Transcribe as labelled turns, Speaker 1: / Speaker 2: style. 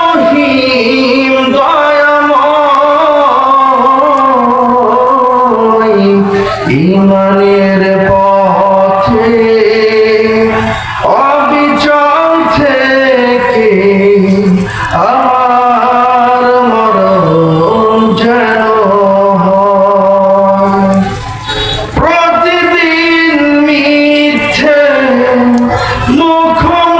Speaker 1: মহামহিম দয়াময় ইমানের পথে অবিচল থেকে আমার মরণ প্রতিদিন মিথ্যে মুখোমুখি